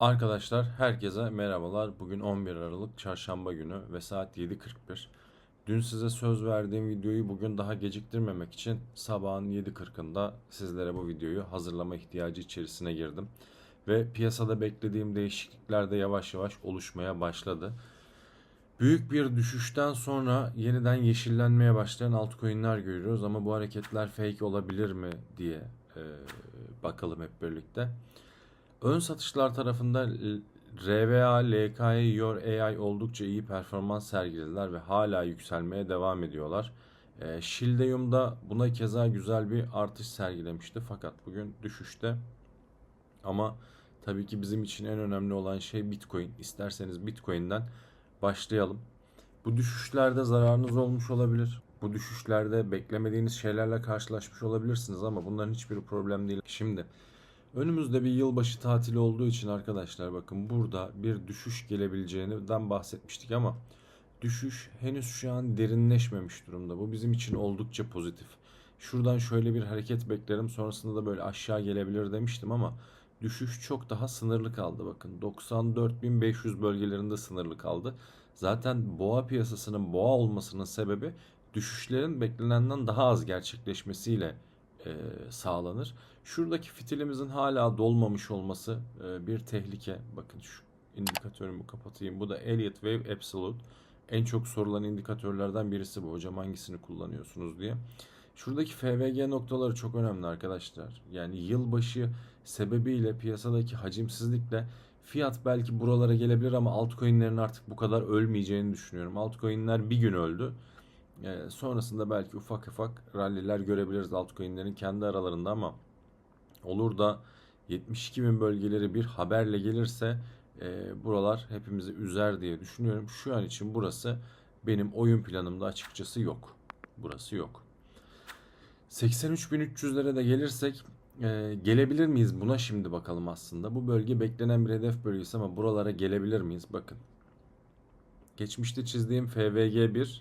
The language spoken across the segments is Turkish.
Arkadaşlar herkese merhabalar. Bugün 11 Aralık Çarşamba günü ve saat 7.41. Dün size söz verdiğim videoyu bugün daha geciktirmemek için sabahın 7.40'ında sizlere bu videoyu hazırlama ihtiyacı içerisine girdim. Ve piyasada beklediğim değişiklikler de yavaş yavaş oluşmaya başladı. Büyük bir düşüşten sonra yeniden yeşillenmeye başlayan altcoin'ler görüyoruz ama bu hareketler fake olabilir mi diye e, bakalım hep birlikte. Ön satışlar tarafında L- RVA, LKI, Your AI oldukça iyi performans sergilediler ve hala yükselmeye devam ediyorlar. E, Shieldayum da buna keza güzel bir artış sergilemişti fakat bugün düşüşte. Ama tabii ki bizim için en önemli olan şey Bitcoin. İsterseniz Bitcoin'den başlayalım. Bu düşüşlerde zararınız olmuş olabilir. Bu düşüşlerde beklemediğiniz şeylerle karşılaşmış olabilirsiniz ama bunların hiçbir problem değil. Şimdi önümüzde bir yılbaşı tatili olduğu için arkadaşlar bakın burada bir düşüş gelebileceğinden bahsetmiştik ama düşüş henüz şu an derinleşmemiş durumda. Bu bizim için oldukça pozitif. Şuradan şöyle bir hareket beklerim sonrasında da böyle aşağı gelebilir demiştim ama düşüş çok daha sınırlı kaldı bakın. 94.500 bölgelerinde sınırlı kaldı. Zaten boğa piyasasının boğa olmasının sebebi düşüşlerin beklenenden daha az gerçekleşmesiyle e, sağlanır. Şuradaki fitilimizin hala dolmamış olması e, bir tehlike. Bakın şu indikatörümü kapatayım. Bu da Elliott Wave Absolute. En çok sorulan indikatörlerden birisi bu. Hocam hangisini kullanıyorsunuz diye. Şuradaki FVG noktaları çok önemli arkadaşlar. Yani yılbaşı sebebiyle piyasadaki hacimsizlikle fiyat belki buralara gelebilir ama altcoin'lerin artık bu kadar ölmeyeceğini düşünüyorum. Altcoin'ler bir gün öldü. Ee, sonrasında belki ufak ufak ralliler görebiliriz altcoin'lerin kendi aralarında ama olur da 72 bin bölgeleri bir haberle gelirse e, buralar hepimizi üzer diye düşünüyorum. Şu an için burası benim oyun planımda açıkçası yok. Burası yok. 83.300'lere de gelirsek e, gelebilir miyiz buna şimdi bakalım aslında. Bu bölge beklenen bir hedef bölgesi ama buralara gelebilir miyiz? Bakın. Geçmişte çizdiğim FVG1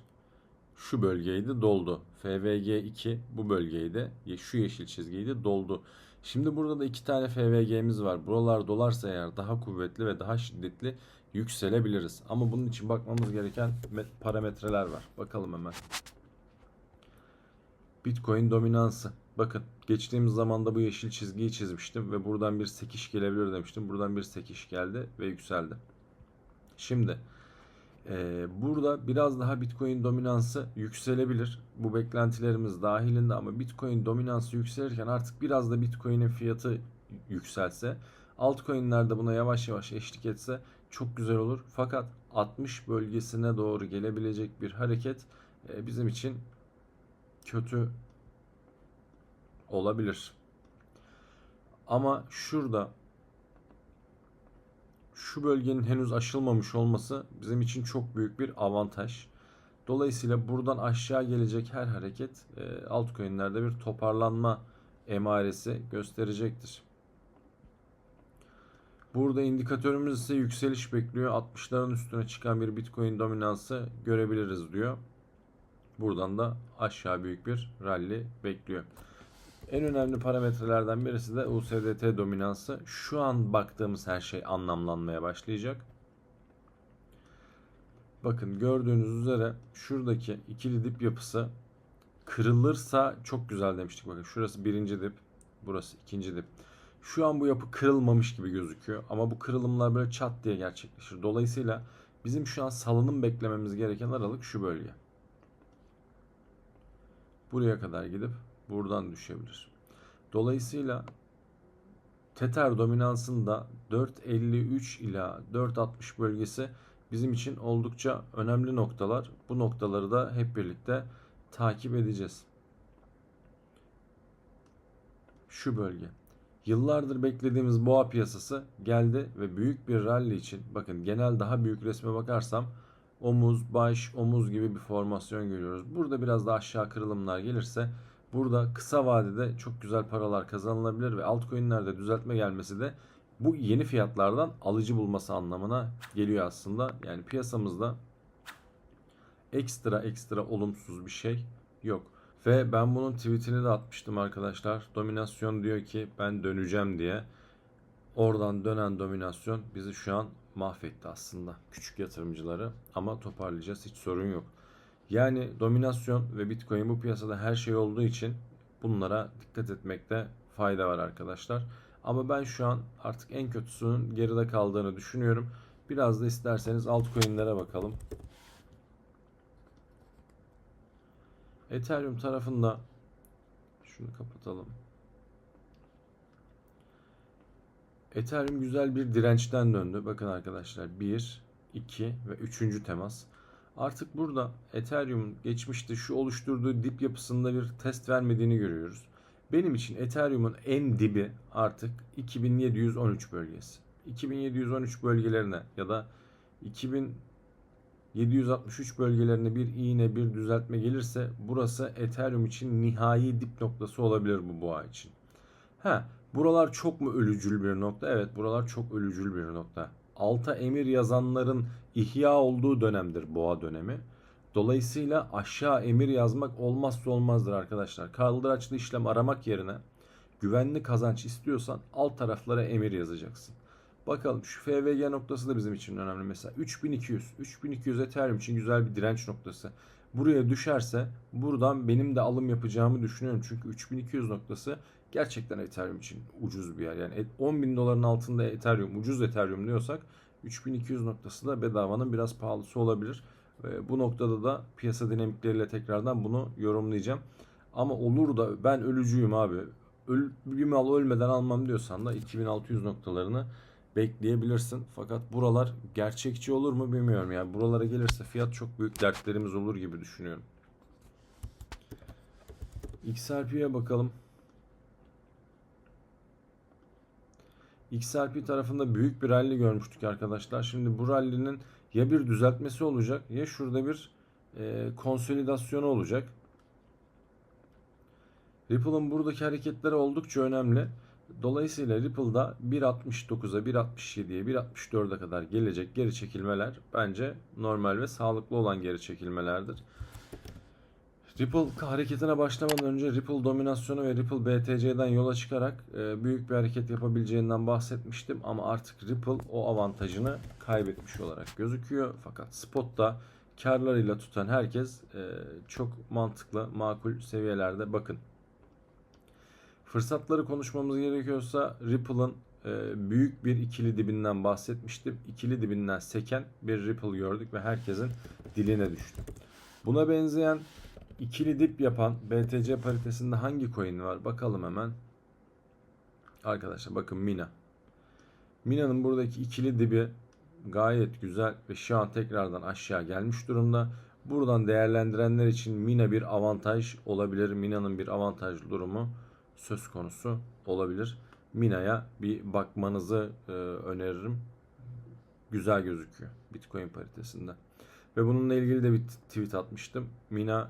şu bölgeydi doldu. FVG2 bu bölgeydi. Ye- Şu yeşil çizgiydi doldu. Şimdi burada da iki tane FVG'miz var. Buralar dolarsa eğer daha kuvvetli ve daha şiddetli yükselebiliriz. Ama bunun için bakmamız gereken me- parametreler var. Bakalım hemen. Bitcoin dominansı. Bakın geçtiğimiz zamanda bu yeşil çizgiyi çizmiştim ve buradan bir sekiş gelebilir demiştim. Buradan bir sekiş geldi ve yükseldi. Şimdi burada biraz daha Bitcoin dominansı yükselebilir. Bu beklentilerimiz dahilinde ama Bitcoin dominansı yükselirken artık biraz da Bitcoin'in fiyatı yükselse, altcoin'ler de buna yavaş yavaş eşlik etse çok güzel olur. Fakat 60 bölgesine doğru gelebilecek bir hareket e, bizim için kötü olabilir. Ama şurada şu bölgenin henüz aşılmamış olması bizim için çok büyük bir avantaj. Dolayısıyla buradan aşağı gelecek her hareket e, altcoin'lerde bir toparlanma emaresi gösterecektir. Burada indikatörümüz ise yükseliş bekliyor. 60'ların üstüne çıkan bir Bitcoin dominansı görebiliriz diyor. Buradan da aşağı büyük bir rally bekliyor. En önemli parametrelerden birisi de USDT dominansı. Şu an baktığımız her şey anlamlanmaya başlayacak. Bakın gördüğünüz üzere şuradaki ikili dip yapısı kırılırsa çok güzel demiştik. Bakın şurası birinci dip, burası ikinci dip. Şu an bu yapı kırılmamış gibi gözüküyor ama bu kırılımlar böyle çat diye gerçekleşir. Dolayısıyla bizim şu an salınım beklememiz gereken aralık şu bölge. Buraya kadar gidip buradan düşebilir. Dolayısıyla Tether dominansında 4.53 ila 4.60 bölgesi bizim için oldukça önemli noktalar. Bu noktaları da hep birlikte takip edeceğiz. Şu bölge. Yıllardır beklediğimiz boğa piyasası geldi ve büyük bir rally için bakın genel daha büyük resme bakarsam omuz, baş, omuz gibi bir formasyon görüyoruz. Burada biraz daha aşağı kırılımlar gelirse burada kısa vadede çok güzel paralar kazanılabilir ve altcoin'lerde düzeltme gelmesi de bu yeni fiyatlardan alıcı bulması anlamına geliyor aslında. Yani piyasamızda ekstra ekstra olumsuz bir şey yok. Ve ben bunun tweetini de atmıştım arkadaşlar. Dominasyon diyor ki ben döneceğim diye. Oradan dönen dominasyon bizi şu an mahvetti aslında. Küçük yatırımcıları ama toparlayacağız hiç sorun yok. Yani dominasyon ve Bitcoin bu piyasada her şey olduğu için bunlara dikkat etmekte fayda var arkadaşlar. Ama ben şu an artık en kötüsünün geride kaldığını düşünüyorum. Biraz da isterseniz altcoin'lere bakalım. Ethereum tarafında şunu kapatalım. Ethereum güzel bir dirençten döndü. Bakın arkadaşlar 1, 2 ve 3. temas. Artık burada Ethereum'un geçmişte şu oluşturduğu dip yapısında bir test vermediğini görüyoruz. Benim için Ethereum'un en dibi artık 2713 bölgesi. 2713 bölgelerine ya da 2763 bölgelerine bir iğne bir düzeltme gelirse burası Ethereum için nihai dip noktası olabilir bu boğa için. Ha, buralar çok mu ölücül bir nokta? Evet, buralar çok ölücül bir nokta. Alta emir yazanların ihya olduğu dönemdir boğa dönemi. Dolayısıyla aşağı emir yazmak olmazsa olmazdır arkadaşlar. Kaldıraçlı işlem aramak yerine güvenli kazanç istiyorsan alt taraflara emir yazacaksın. Bakalım şu FVG noktası da bizim için önemli. Mesela 3200. 3200 Ethereum için güzel bir direnç noktası. Buraya düşerse buradan benim de alım yapacağımı düşünüyorum. Çünkü 3200 noktası gerçekten Ethereum için ucuz bir yer. Yani 10 bin doların altında Ethereum, ucuz Ethereum diyorsak 3200 noktası da bedavanın biraz pahalısı olabilir. Bu noktada da piyasa dinamikleriyle tekrardan bunu yorumlayacağım. Ama olur da ben ölücüyüm abi. Öl, bir mal ölmeden almam diyorsan da 2600 noktalarını bekleyebilirsin. Fakat buralar gerçekçi olur mu bilmiyorum. Yani buralara gelirse fiyat çok büyük dertlerimiz olur gibi düşünüyorum. XRP'ye bakalım. XRP tarafında büyük bir rally görmüştük arkadaşlar. Şimdi bu rally'nin ya bir düzeltmesi olacak ya şurada bir e, konsolidasyonu olacak. Ripple'ın buradaki hareketleri oldukça önemli. Dolayısıyla Ripple'da 1.69'a, 1.67'ye, 1.64'e kadar gelecek geri çekilmeler bence normal ve sağlıklı olan geri çekilmelerdir. Ripple hareketine başlamadan önce Ripple dominasyonu ve Ripple BTC'den yola çıkarak e, büyük bir hareket yapabileceğinden bahsetmiştim ama artık Ripple o avantajını kaybetmiş olarak gözüküyor. Fakat spotta karlarıyla tutan herkes e, çok mantıklı, makul seviyelerde bakın. Fırsatları konuşmamız gerekiyorsa Ripple'ın e, büyük bir ikili dibinden bahsetmiştim. İkili dibinden seken bir Ripple gördük ve herkesin diline düştü. Buna benzeyen ikili dip yapan BTC paritesinde hangi coin var? Bakalım hemen. Arkadaşlar bakın Mina. Mina'nın buradaki ikili dibi gayet güzel ve şu an tekrardan aşağı gelmiş durumda. Buradan değerlendirenler için Mina bir avantaj olabilir. Mina'nın bir avantajlı durumu söz konusu olabilir. Mina'ya bir bakmanızı e, öneririm. Güzel gözüküyor Bitcoin paritesinde. Ve bununla ilgili de bir tweet atmıştım. Mina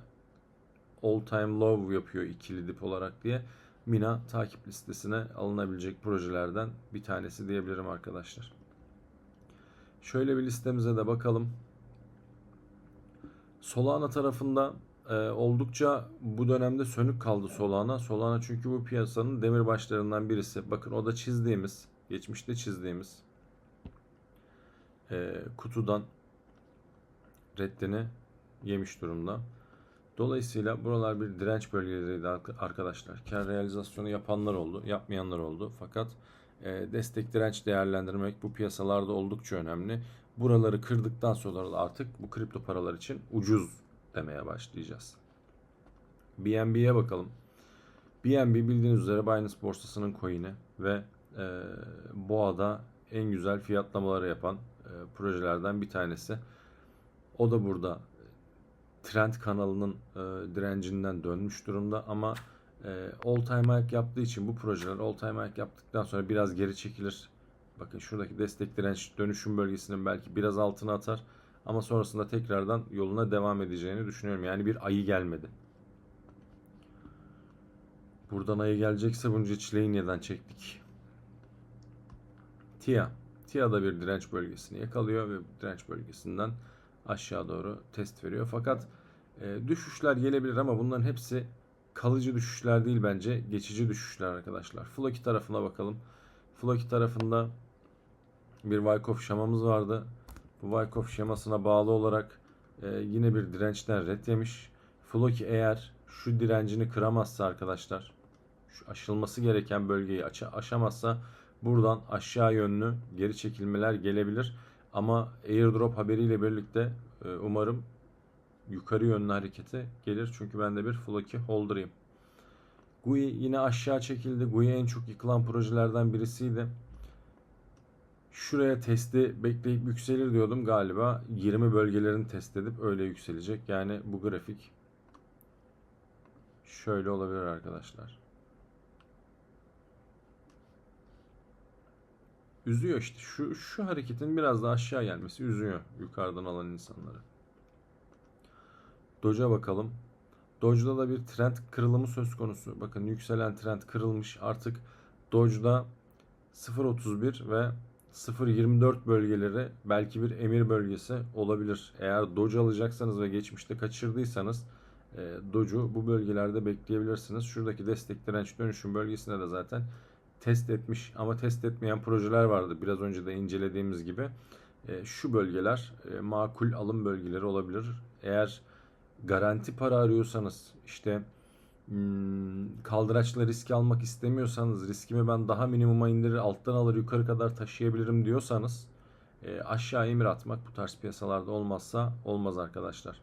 all time low yapıyor ikili dip olarak diye. Mina takip listesine alınabilecek projelerden bir tanesi diyebilirim arkadaşlar. Şöyle bir listemize de bakalım. Solana tarafında e, oldukça bu dönemde sönük kaldı Solana. Solana çünkü bu piyasanın demir başlarından birisi. Bakın o da çizdiğimiz, geçmişte çizdiğimiz e, kutudan reddini yemiş durumda. Dolayısıyla buralar bir direnç bölgeleriydi arkadaşlar. Kar realizasyonu yapanlar oldu, yapmayanlar oldu. Fakat e, destek direnç değerlendirmek bu piyasalarda oldukça önemli. Buraları kırdıktan sonra da artık bu kripto paralar için ucuz demeye başlayacağız. BNB'ye bakalım. BNB bildiğiniz üzere Binance borsasının coin'i ve e, boğada en güzel fiyatlamaları yapan e, projelerden bir tanesi. O da burada trend kanalının e, direncinden dönmüş durumda ama e, all time high yaptığı için bu projeler all time high yaptıktan sonra biraz geri çekilir. Bakın şuradaki destek direnç dönüşüm bölgesinin belki biraz altına atar ama sonrasında tekrardan yoluna devam edeceğini düşünüyorum. Yani bir ayı gelmedi. Buradan ayı gelecekse bunca çileyi neden çektik? TIA. TIA da bir direnç bölgesini yakalıyor ve direnç bölgesinden aşağı doğru test veriyor. Fakat e, düşüşler gelebilir ama bunların hepsi kalıcı düşüşler değil bence. Geçici düşüşler arkadaşlar. Floki tarafına bakalım. Floki tarafında bir Wyckoff şemamız vardı. Bu Wyckoff şemasına bağlı olarak e, yine bir dirençten red yemiş. Floki eğer şu direncini kıramazsa arkadaşlar şu aşılması gereken bölgeyi aça- aşamazsa buradan aşağı yönlü geri çekilmeler gelebilir. Ama airdrop haberiyle birlikte e, umarım yukarı yönlü harekete gelir. Çünkü ben de bir Floki holder'ıyım. GUI yine aşağı çekildi. GUI en çok yıkılan projelerden birisiydi. Şuraya testi bekleyip yükselir diyordum galiba. 20 bölgelerini test edip öyle yükselecek. Yani bu grafik şöyle olabilir arkadaşlar. Üzüyor işte. Şu, şu hareketin biraz daha aşağı gelmesi üzüyor yukarıdan alan insanları. Doge'a bakalım. Doge'da da bir trend kırılımı söz konusu. Bakın yükselen trend kırılmış. Artık Doge'da 0.31 ve 0.24 bölgeleri belki bir emir bölgesi olabilir. Eğer Doge alacaksanız ve geçmişte kaçırdıysanız e, Doge'u bu bölgelerde bekleyebilirsiniz. Şuradaki destek direnç dönüşüm bölgesinde de zaten test etmiş ama test etmeyen projeler vardı. Biraz önce de incelediğimiz gibi. E, şu bölgeler e, makul alım bölgeleri olabilir. Eğer garanti para arıyorsanız işte hmm, kaldıraçla risk almak istemiyorsanız riskimi ben daha minimuma indirir alttan alır yukarı kadar taşıyabilirim diyorsanız e, aşağı emir atmak bu tarz piyasalarda olmazsa olmaz arkadaşlar.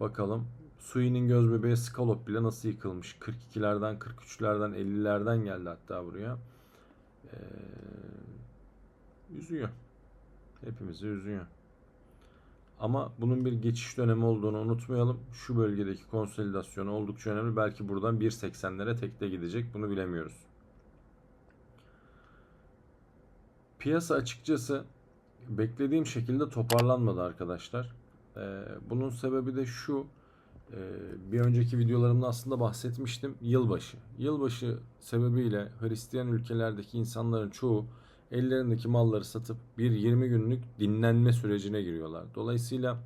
Bakalım Sui'nin göz bebeği Scallop bile nasıl yıkılmış. 42'lerden 43'lerden 50'lerden geldi hatta buraya. Ee, üzüyor. Hepimizi üzüyor. Ama bunun bir geçiş dönemi olduğunu unutmayalım. Şu bölgedeki konsolidasyon oldukça önemli. Belki buradan 1.80'lere tekte gidecek. Bunu bilemiyoruz. Piyasa açıkçası beklediğim şekilde toparlanmadı arkadaşlar. Ee, bunun sebebi de şu. Ee, bir önceki videolarımda aslında bahsetmiştim. Yılbaşı. Yılbaşı sebebiyle Hristiyan ülkelerdeki insanların çoğu ellerindeki malları satıp bir 20 günlük dinlenme sürecine giriyorlar. Dolayısıyla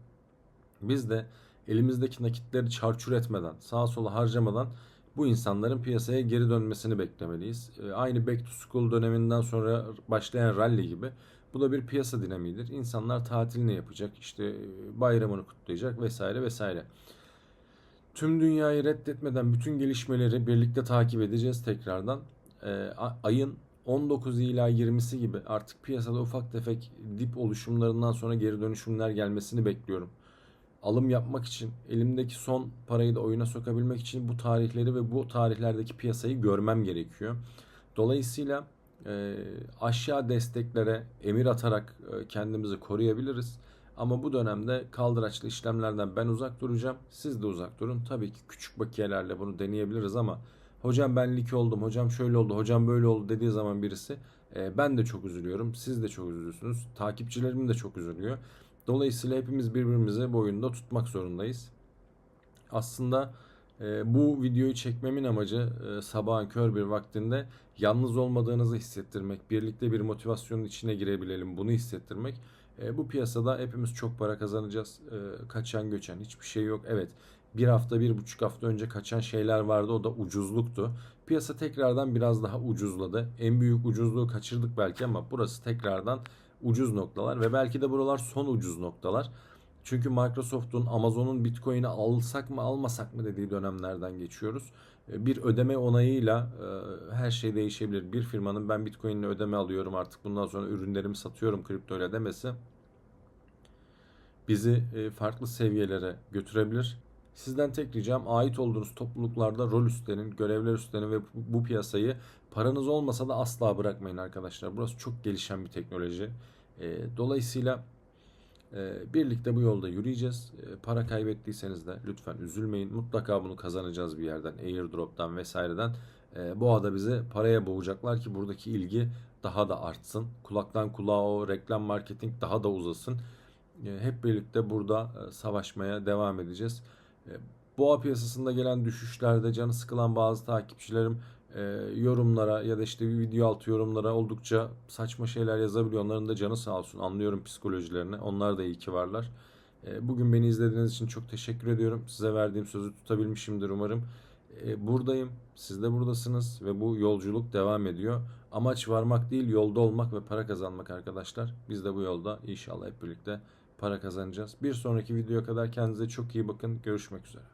biz de elimizdeki nakitleri çarçur etmeden, sağa sola harcamadan bu insanların piyasaya geri dönmesini beklemeliyiz. Ee, Aynı Back to School döneminden sonra başlayan rally gibi bu da bir piyasa dinamiğidir. İnsanlar tatilini yapacak, işte bayramını kutlayacak vesaire vesaire. Tüm dünyayı reddetmeden bütün gelişmeleri birlikte takip edeceğiz tekrardan. Ee, ayın 19 ila 20'si gibi artık piyasada ufak tefek dip oluşumlarından sonra geri dönüşümler gelmesini bekliyorum. Alım yapmak için, elimdeki son parayı da oyuna sokabilmek için bu tarihleri ve bu tarihlerdeki piyasayı görmem gerekiyor. Dolayısıyla e, aşağı desteklere emir atarak e, kendimizi koruyabiliriz. Ama bu dönemde kaldıraçlı işlemlerden ben uzak duracağım. Siz de uzak durun. Tabii ki küçük bakiyelerle bunu deneyebiliriz ama hocam ben lik oldum, hocam şöyle oldu, hocam böyle oldu dediği zaman birisi e, ben de çok üzülüyorum. Siz de çok üzülüyorsunuz. Takipçilerim de çok üzülüyor. Dolayısıyla hepimiz birbirimizi bu oyunda tutmak zorundayız. Aslında e, bu videoyu çekmemin amacı e, sabahın kör bir vaktinde yalnız olmadığınızı hissettirmek, birlikte bir motivasyonun içine girebilelim bunu hissettirmek. E, bu piyasada hepimiz çok para kazanacağız. E, kaçan göçen hiçbir şey yok. Evet bir hafta bir buçuk hafta önce kaçan şeyler vardı o da ucuzluktu. Piyasa tekrardan biraz daha ucuzladı. En büyük ucuzluğu kaçırdık belki ama burası tekrardan ucuz noktalar ve belki de buralar son ucuz noktalar. Çünkü Microsoft'un, Amazon'un Bitcoin'i alsak mı almasak mı dediği dönemlerden geçiyoruz. E, Bir ödeme onayıyla e, her şey değişebilir. Bir firmanın ben Bitcoin'le ödeme alıyorum artık bundan sonra ürünlerimi satıyorum kripto ile demesi bizi e, farklı seviyelere götürebilir. Sizden tek ricam ait olduğunuz topluluklarda rol üstlenin, görevler üstlenin ve bu piyasayı paranız olmasa da asla bırakmayın arkadaşlar. Burası çok gelişen bir teknoloji. E, Dolayısıyla e, birlikte bu yolda yürüyeceğiz. E, Para kaybettiyseniz de lütfen üzülmeyin. Mutlaka bunu kazanacağız bir yerden. Airdrop'tan vesaireden. E, Boğada bizi paraya boğacaklar ki buradaki ilgi daha da artsın. Kulaktan kulağa o reklam marketing daha da uzasın. Hep birlikte burada savaşmaya devam edeceğiz. E, boğa piyasasında gelen düşüşlerde canı sıkılan bazı takipçilerim e, yorumlara ya da işte bir video altı yorumlara oldukça saçma şeyler yazabiliyor. Onların da canı sağ olsun. Anlıyorum psikolojilerini. Onlar da iyi ki varlar. E, bugün beni izlediğiniz için çok teşekkür ediyorum. Size verdiğim sözü tutabilmişimdir umarım. E, buradayım. Siz de buradasınız ve bu yolculuk devam ediyor. Amaç varmak değil, yolda olmak ve para kazanmak arkadaşlar. Biz de bu yolda inşallah hep birlikte para kazanacağız. Bir sonraki videoya kadar kendinize çok iyi bakın. Görüşmek üzere.